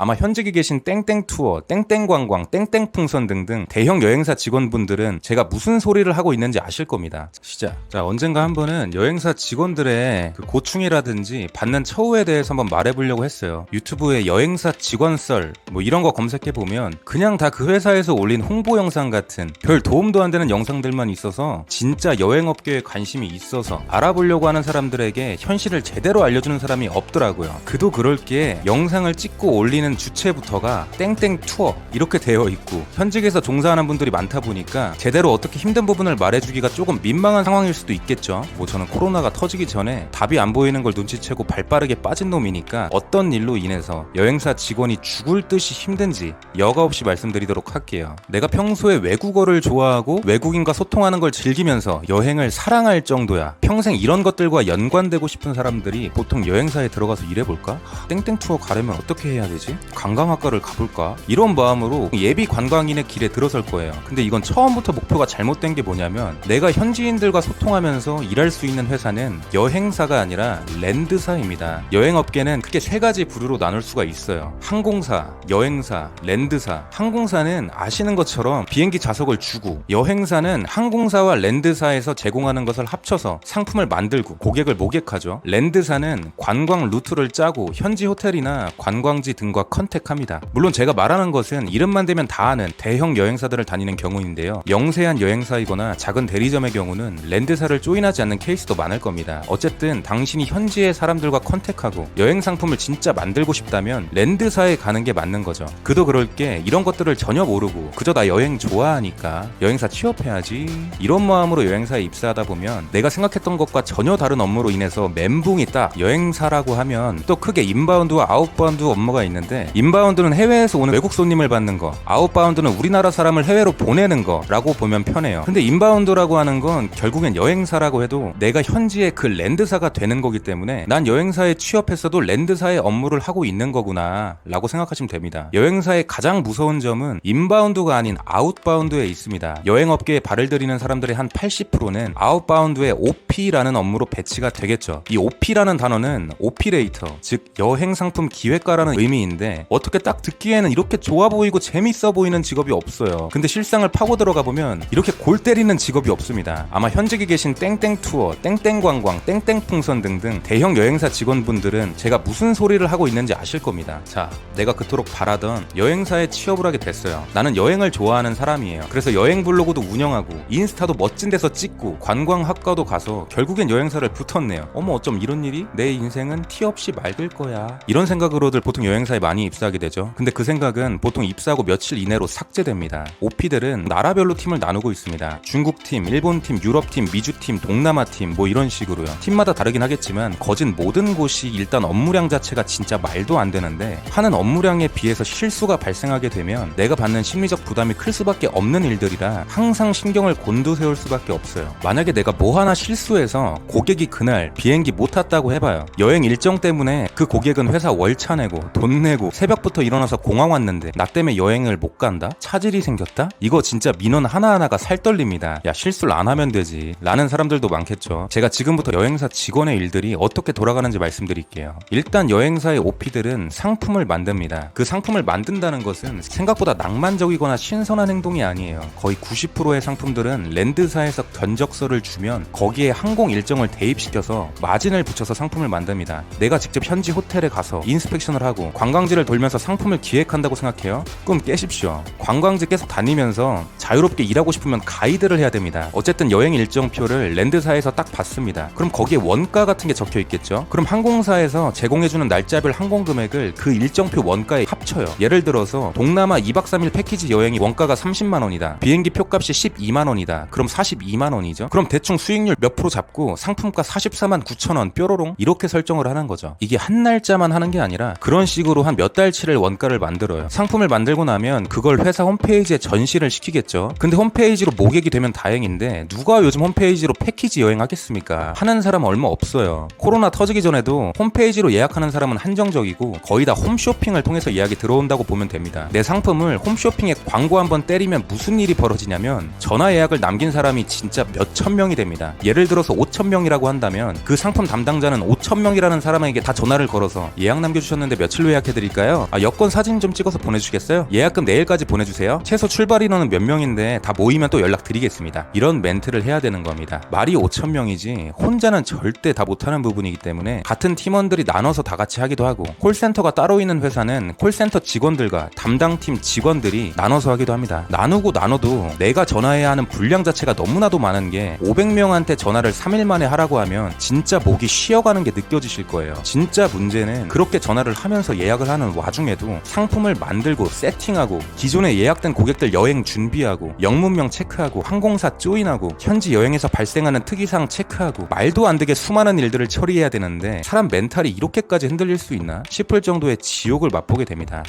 아마 현직에 계신 땡땡 투어, 땡땡 관광, 땡땡 풍선 등등 대형 여행사 직원분들은 제가 무슨 소리를 하고 있는지 아실 겁니다. 시작. 자, 언젠가 한 번은 여행사 직원들의 그 고충이라든지 받는 처우에 대해서 한번 말해보려고 했어요. 유튜브에 여행사 직원 썰 뭐 이런 거 검색해 보면 그냥 다 그 회사에서 올린 홍보 영상 같은 별 도움도 안 되는 영상들만 있어서 진짜 여행업계에 관심이 있어서 알아보려고 하는 사람들에게 현실을 제대로 알려주는 사람이 없더라고요. 그도 그럴 게 영상을 찍고 올리는 주체부터가 땡땡 투어 이렇게 되어 있고 현직에서 종사하는 분들이 많다 보니까 제대로 어떻게 힘든 부분을 말해주기가 조금 민망한 상황일 수도 있겠죠. 뭐 저는 코로나가 터지기 전에 답이 안 보이는 걸 눈치채고 발빠르게 빠진 놈이니까 어떤 일로 인해서 여행사 직원이 죽을 듯이 힘든지 여과 없이 말씀드리도록 할게요. 내가 평소에 외국어를 좋아하고 외국인과 소통하는 걸 즐기면서 여행을 사랑할 정도야. 평생 이런 것들과 연관되고 싶은 사람들이 보통 여행사에 들어가서 일해볼까? 땡땡 투어 가려면 어떻게 해야 되지? 관광학과를 가볼까? 이런 마음으로 예비 관광인의 길에 들어설 거예요. 근데 이건 처음부터 목표가 잘못된 게 뭐냐면 내가 현지인들과 소통하면서 일할 수 있는 회사는 여행사가 아니라 랜드사입니다. 여행업계는 크게 세 가지 부류로 나눌 수가 있어요. 항공사, 여행사, 랜드사. 항공사는 아시는 것처럼 비행기 좌석을 주고 여행사는 항공사와 랜드사에서 제공하는 것을 합쳐서 상품을 만들고 고객을 모객하죠. 랜드사는 관광 루트를 짜고 현지 호텔이나 관광지 등과 컨택합니다. 물론 제가 말하는 것은 이름만 대면 다 아는 대형 여행사들을 다니는 경우인데요. 영세한 여행사이거나 작은 대리점의 경우는 랜드사를 조인하지 않는 케이스도 많을 겁니다. 어쨌든 당신이 현지의 사람들과 컨택하고 여행 상품을 진짜 만들고 싶다면 랜드사에 가는 게 맞는 거죠. 그도 그럴 게 이런 것들을 전혀 모르고 그저 나 여행 좋아하니까 여행사 취업해야지 이런 마음으로 여행사에 입사하다 보면 내가 생각했던 것과 전혀 다른 업무로 인해서 멘붕이 딱 여행사라고 하면 또 크게 인바운드와 아웃바운드 업무가 있는데 인바운드는 해외에서 오는 외국 손님을 받는 거 아웃바운드는 우리나라 사람을 해외로 보내는 거라고 보면 편해요. 근데 인바운드라고 하는 건 결국엔 여행사라고 해도 내가 현지의 그 랜드사가 되는 거기 때문에 난 여행사에 취업했어도 랜드사의 업무를 하고 있는 거구나 라고 생각하시면 됩니다. 여행사의 가장 무서운 점은 인바운드가 아닌 아웃바운드에 있습니다. 여행업계에 발을 들이는 사람들의 한 80%는 아웃바운드의 OP라는 업무로 배치가 되겠죠. 이 OP라는 단어는 오피레이터 즉 여행 상품 기획가라는 의미인데 어떻게 딱 듣기에는 이렇게 좋아 보이고 재밌어 보이는 직업이 없어요. 근데 실상을 파고 들어가 보면 이렇게 골 때리는 직업이 없습니다. 아마 현직에 계신 땡땡 투어 땡땡 관광 땡땡 풍선 등등 대형 여행사 직원분들은 제가 무슨 소리를 하고 있는지 아실 겁니다. 자 내가 그토록 바라던 여행사에 취업을 하게 됐어요. 나는 여행을 좋아하는 사람이에요. 그래서 여행 블로그도 운영하고 인스타도 멋진 데서 찍고 관광학과도 가서 결국엔 여행사를 붙었네요. 어머 어쩜 이런 일이? 내 인생은 티 없이 맑을 거야. 이런 생각으로들 보통 여행사에 많이 입사하게 되죠. 근데 그 생각은 보통 입사하고 며칠 이내로 삭제됩니다. OP들은 나라별로 팀을 나누고 있습니다. 중국팀, 일본팀, 유럽팀, 미주팀, 동남아팀 뭐 이런 식으로요. 팀마다 다르긴 하겠지만 거진 모든 곳이 일단 업무량 자체가 진짜 말도 안 되는데 하는 업무량에 비해서 실수가 발생하게 되면 내가 받는 심리적 부담이 클 수밖에 없는 일들이라 항상 신경을 곤두세울 수밖에 없어요. 만약에 내가 뭐 하나 실수해서 고객이 그날 비행기 못 탔다고 해봐요. 여행 일정 때문에 그 고객은 회사 월차 내고 돈 내고 새벽부터 일어나서 공항 왔는데 나 때문에 여행을 못 간다? 차질이 생겼다? 이거 진짜 민원 하나하나가 살떨립니다. 야 실수를 안 하면 되지. 라는 사람들도 많겠죠. 제가 지금부터 여행사 직원의 일들이 어떻게 돌아가는지 말씀드릴게요. 일단 여행사의 OP들은 상품을 만듭니다. 그 상품을 만든다는 것은 생각보다 낭만적이거나 신선한 행동이 아니에요. 거의 90%의 상품들은 랜드사에서 견적서를 주면 거기에 항공 일정을 대입시켜서 마진을 붙여서 상품을 만듭니다. 내가 직접 현지 호텔에 가서 인스펙션을 하고 관광 지를 돌면서 상품을 기획한다고 생각해요? 꿈 깨십시오. 관광지 계속 다니면서 자유롭게 일하고 싶으면 가이드를 해야 됩니다. 어쨌든 여행 일정표를 랜드사에서 딱 받습니다. 그럼 거기에 원가 같은 게 적혀 있겠죠? 그럼 항공사에서 제공해주는 날짜별 항공 금액을 그 일정표 원가에 합쳐요. 예를 들어서 동남아 2박 3일 패키지 여행이 원가가 30만 원이다. 비행기 표값이 12만 원이다. 그럼 42만 원이죠. 그럼 대충 수익률 몇 프로 잡고 상품가 44만 9천 원 뾰로롱 이렇게 설정을 하는 거죠. 이게 한 날짜만 하는 게 아니라 그런 식으로 한 몇 달치를 원가를 만들어요. 상품을 만들고 나면 그걸 회사 홈페이지에 전시를 시키겠죠. 근데 홈페이지로 모객이 되면 다행인데 누가 요즘 홈페이지로 패키지 여행 하겠습니까? 하는 사람 얼마 없어요. 코로나 터지기 전에도 홈페이지로 예약하는 사람은 한정적이고 거의 다 홈쇼핑을 통해서 예약이 들어온다고 보면 됩니다. 내 상품을 홈쇼핑에 광고 한번 때리면 무슨 일이 벌어지냐면 전화 예약을 남긴 사람이 진짜 몇천 명이 됩니다. 예를 들어서 5천 명이라고 한다면 그 상품 담당자는 5천 명이라는 사람에게 다 전화를 걸어서 예약 남겨주셨는데 며칠로 예약해드릴까요? 드릴까요? 아, 여권 사진 좀 찍어서 보내주시겠어요? 예약금 내일까지 보내주세요. 최소 출발 인원은 몇 명인 데 다 모이면 또 연락 드리겠습니다. 이런 멘트를 해야 되는 겁니다. 말이 5천 명이지 혼자는 절대 다 못하는 부분이기 때문에 같은 팀원들이 나눠서 다 같이 하기도 하고 콜센터가 따로 있는 회사는 콜센터 직원들과 담당팀 직원들이 나눠서 하기도 합니다. 나누고 나눠도 내가 전화해야 하는 분량 자체가 너무나도 많은 게 500명한테 전화를 3일 만에 하라고 하면 진짜 목이 쉬어가는 게 느껴지실 거예요. 진짜 문제는 그렇게 전화를 하면서 예약을 하는 와중에도 상품을 만들고 세팅하고 기존에 예약된 고객들 여행 준비하고 영문명 체크하고 항공사 조인하고 현지 여행에서 발생하는 특이사항 체크하고 말도 안 되게 수많은 일들을 처리해야 되는데 사람 멘탈이 이렇게까지 흔들릴 수 있나 싶을 정도의 지옥을 맛보게 됩니다.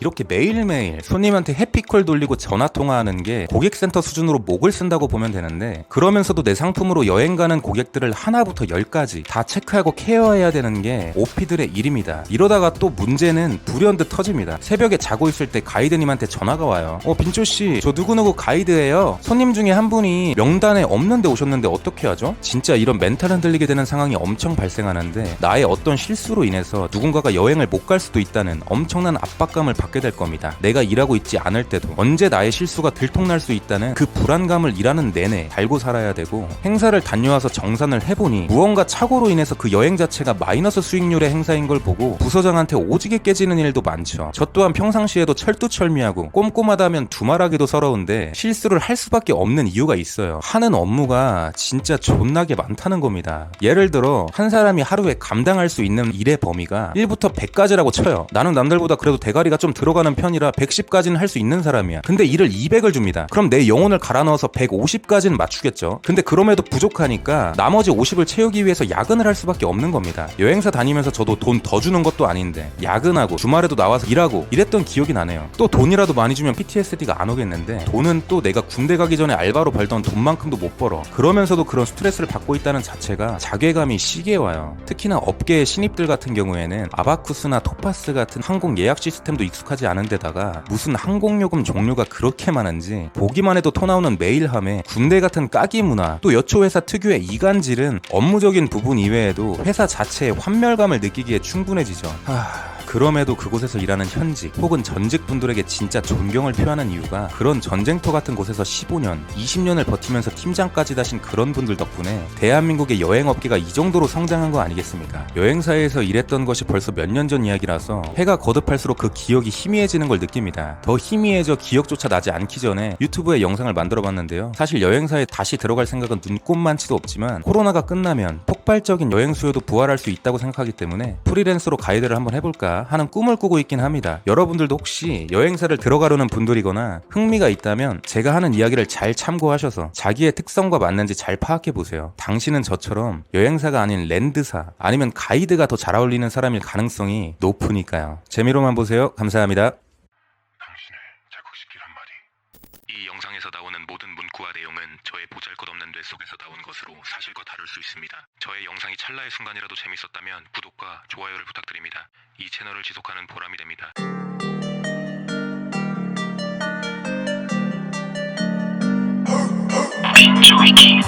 이렇게 매일매일 손님한테 해피콜 돌리고 전화 통화하는 게 고객센터 수준으로 목을 쓴다고 보면 되는데 그러면서도 내 상품으로 여행 가는 고객들을 하나부터 열까지 다 체크하고 케어해야 되는 게 오피들의 일입니다. 이러다가 또 문제는 불현듯 터집니다. 새벽에 자고 있을 때 가이드님한테 전화가 와요. 어 빈조 씨, 저 누구누구 가이드예요. 손님 중에 한 분이 명단에 없는데 오셨는데 어떻게 하죠? 진짜 이런 멘탈 흔들리게 되는 상황이 엄청 발생하는데 나의 어떤 실수로 인해서 누군가가 여행을 못 갈 수도 있다는 엄청난 압박감을 받게 될 겁니다. 내가 일하고 있지 않을 때도 언제 나의 실수가 들통날 수 있다는 그 불안감을 일하는 내내 달고 살아야 되고 행사를 다녀와서 정산을 해보니 무언가 착오로 인해서 그 여행 자체가 마이너스 수익률의 행사인 걸 보고 부서장한테 오지게 깨지는 일도 많죠. 저 또한 평상시에도 철두철미하고 꼼꼼하다면 두말하기도 서러운데 실수를 할 수밖에 없는 이유가 있어요. 하는 업무가 진짜 존나게 많다는 겁니다. 예를 들어 한 사람이 하루에 감당할 수 있는 일의 범위가 1부터 100까지라고 쳐요. 나는 남들보다 그래도 대가리가 좀 들어가는 편이라 110까지는 할 수 있는 사람이야. 근데 일을 200을 줍니다. 그럼 내 영혼을 갈아 넣어서 150까지는 맞추겠죠. 근데 그럼에도 부족하니까 나머지 50을 채우기 위해서 야근을 할 수밖에 없는 겁니다. 여행사 다니면서 저도 돈 더 주는 것도 아닌데 야근하고 주말에도 나와서 일하고 이랬던 기억이 나네요. 또 돈이라도 많이 주면 PTSD가 안 오겠는데 돈은 또 내가 군대 가기 전에 알바로 벌던 돈만큼도 못 벌어. 그러면서도 그런 스트레스를 받고 있다는 자체가 자괴감이 시기에 와요. 특히나 업계의 신입들 같은 경우에는 아바쿠스나 토파스 같은 항공 예약 시스템도 익숙 하지 않은 데다가 무슨 항공요금 종류가 그렇게 많은지 보기만 해도 토 나오는 메일함에 군대 같은 까기 문화 또 여초 회사 특유의 이간질은 업무적인 부분 이외에도 회사 자체의 환멸감을 느끼기에 충분해지죠. 하... 그럼에도 그곳에서 일하는 현직 혹은 전직 분들에게 진짜 존경을 표하는 이유가 그런 전쟁터 같은 곳에서 15년, 20년을 버티면서 팀장까지 다신 그런 분들 덕분에 대한민국의 여행업계가 이 정도로 성장한 거 아니겠습니까? 여행사에서 일했던 것이 벌써 몇 년 전 이야기라서 해가 거듭할수록 그 기억이 희미해지는 걸 느낍니다. 더 희미해져 기억조차 나지 않기 전에 유튜브에 영상을 만들어 봤는데요. 사실 여행사에 다시 들어갈 생각은 눈꼽만치도 없지만 코로나가 끝나면 폭발적인 여행 수요도 부활할 수 있다고 생각하기 때문에 프리랜서로 가이드를 한번 해볼까 하는 꿈을 꾸고 있긴 합니다. 여러분들도 혹시 여행사를 들어가려는 분들이거나 흥미가 있다면 제가 하는 이야기를 잘 참고하셔서 자기의 특성과 맞는지 잘 파악해 보세요. 당신은 저처럼 여행사가 아닌 랜드사 아니면 가이드가 더 잘 어울리는 사람일 가능성이 높으니까요. 재미로만 보세요. 감사합니다. 당신을 자극시킬 한마디. 이 영상에서 나오는 모든 문구와 내용은 저의 나온 것으로 사실과 다를 수 있습니다. 저의 영상이 찰나의 순간이라도 재밌었다면 구독과 좋아요를 부탁드립니다. 이 채널을 지속하는 보람이 됩니다. 빈조이기